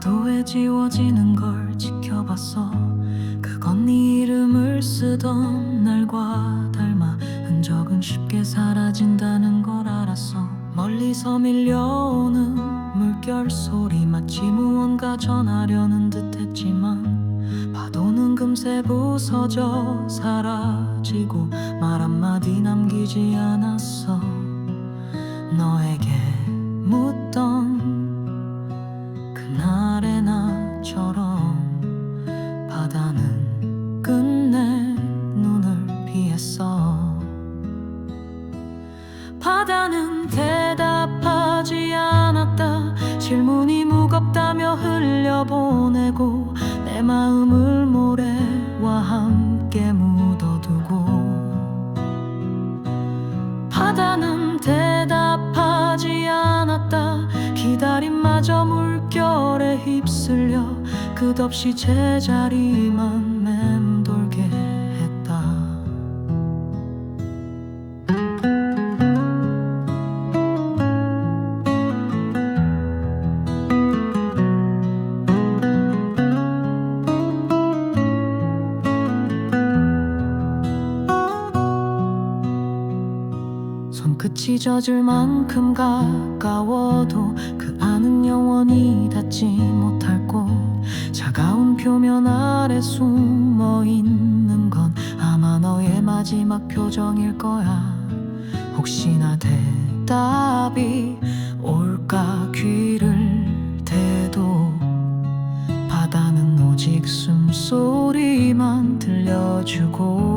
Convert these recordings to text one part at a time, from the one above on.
파도에 지워지는 걸 지켜봤어. 그건 네 이름을 쓰던 날과 닮아 흔적은 쉽게 사라진다는 걸 알았어. 멀리서 밀려오는 물결 소리 마치 무언가 전하려는 듯 했지만 파도는 금세 부서져 사라지고 말 한마디 남기지 않았어. 너에게 했어. 바다는 대답하지 않았다. 질문이 무겁다며 흘려보내고 내 마음을 모래와 함께 묻어두고. 바다는 대답하지 않았다. 기다림마저 물결에 휩쓸려 끝없이 제자리만 손끝이 젖을 만큼 가까워도 그 안은 영원히 닿지 못할 곳. 차가운 표면 아래 숨어 있는 건 아마 너의 마지막 표정일 거야. 혹시나 대답이 올까 귀를 대도 바다는 오직 숨소리만 들려주고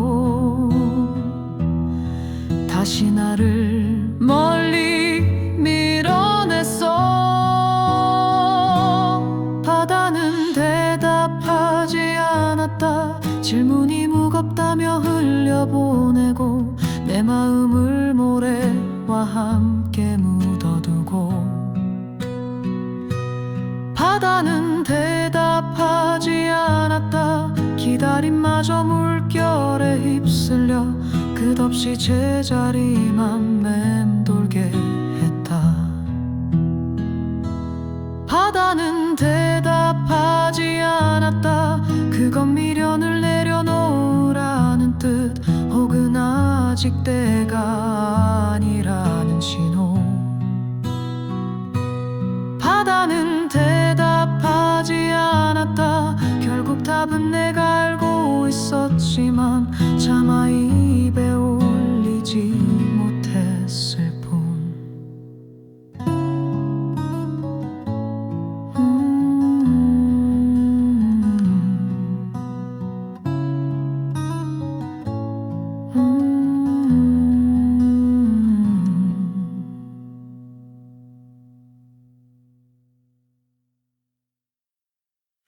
왔다. 질문이 무겁다며 흘려보내고 내 마음을 모래와 함께 묻어두고 바다는 대답하지 않았다. 기다림마저 물결에 휩쓸려 끝없이 제자리만 맴돌게 했다. 바다는 대답하지 않았다. 그건 아직 때가 아니라는 신호. 바다는 대답하지 않았다. 결국 답은 내가